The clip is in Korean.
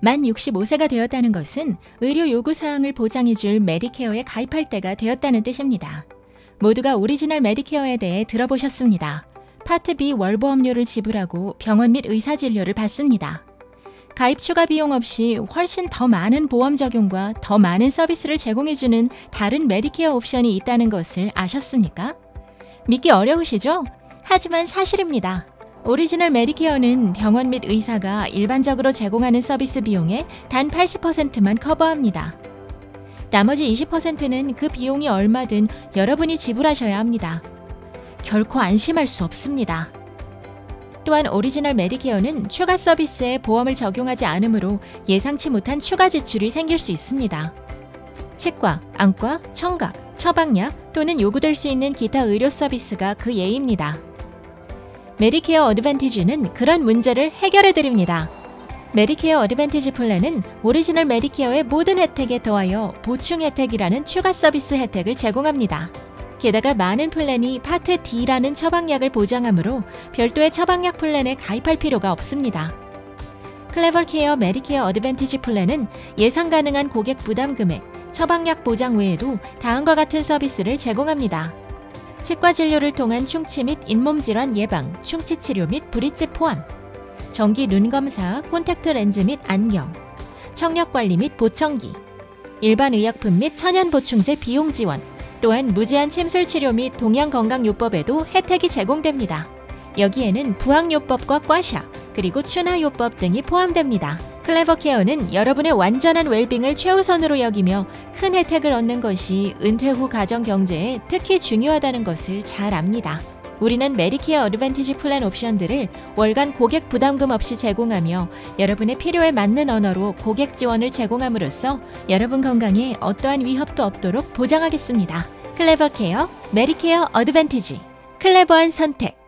만 65세가 되었다는 것은 의료 요구 사항을 보장해줄 메디케어에 가입할 때가 되었다는 뜻입니다. 모두가 오리지널 메디케어에 대해 들어보셨습니다. 파트 B 월보험료를 지불하고 병원 및 의사 진료를 받습니다. 가입 추가 비용 없이 훨씬 더 많은 보험 적용과 더 많은 서비스를 제공해주는 다른 메디케어 옵션이 있다는 것을 아셨습니까? 믿기 어려우시죠? 하지만 사실입니다. 오리지널 메디케어는 병원 및 의사가 일반적으로 제공하는 서비스 비용의 단 80%만 커버합니다. 나머지 20%는 그 비용이 얼마든 여러분이 지불하셔야 합니다. 결코 안심할 수 없습니다. 또한 오리지널 메디케어는 추가 서비스에 보험을 적용하지 않으므로 예상치 못한 추가 지출이 생길 수 있습니다. 치과, 안과, 청각, 처방약 또는 요구될 수 있는 기타 의료 서비스가 그 예입니다. 메디케어 어드밴티지는 그런 문제를 해결해 드립니다. 메디케어 어드밴티지 플랜은 오리지널 메디케어의 모든 혜택에 더하여 보충 혜택이라는 추가 서비스 혜택을 제공합니다. 게다가 많은 플랜이 파트 D라는 처방약을 보장하므로 별도의 처방약 플랜에 가입할 필요가 없습니다. 클레버케어 메디케어 어드밴티지 플랜은 예상 가능한 고객 부담 금액, 처방약 보장 외에도 다음과 같은 서비스를 제공합니다. 치과 진료를 통한 충치 및 잇몸 질환 예방, 충치 치료 및 브릿지 포함, 정기 눈 검사, 콘택트 렌즈 및 안경, 청력 관리 및 보청기, 일반 의약품 및 천연 보충제 비용 지원, 또한 무제한 침술 치료 및 동양 건강 요법에도 혜택이 제공됩니다. 여기에는 부항 요법과 꽈샤, 그리고 추나 요법 등이 포함됩니다. 클레버 케어는 여러분의 완전한 웰빙을 최우선으로 여기며 큰 혜택을 얻는 것이 은퇴 후 가정 경제에 특히 중요하다는 것을 잘 압니다. 우리는 메디케어 어드밴티지 플랜 옵션들을 월간 고객 부담금 없이 제공하며 여러분의 필요에 맞는 언어로 고객 지원을 제공함으로써 여러분 건강에 어떠한 위협도 없도록 보장하겠습니다. 클레버 케어, 메디케어 어드밴티지. 클레버한 선택.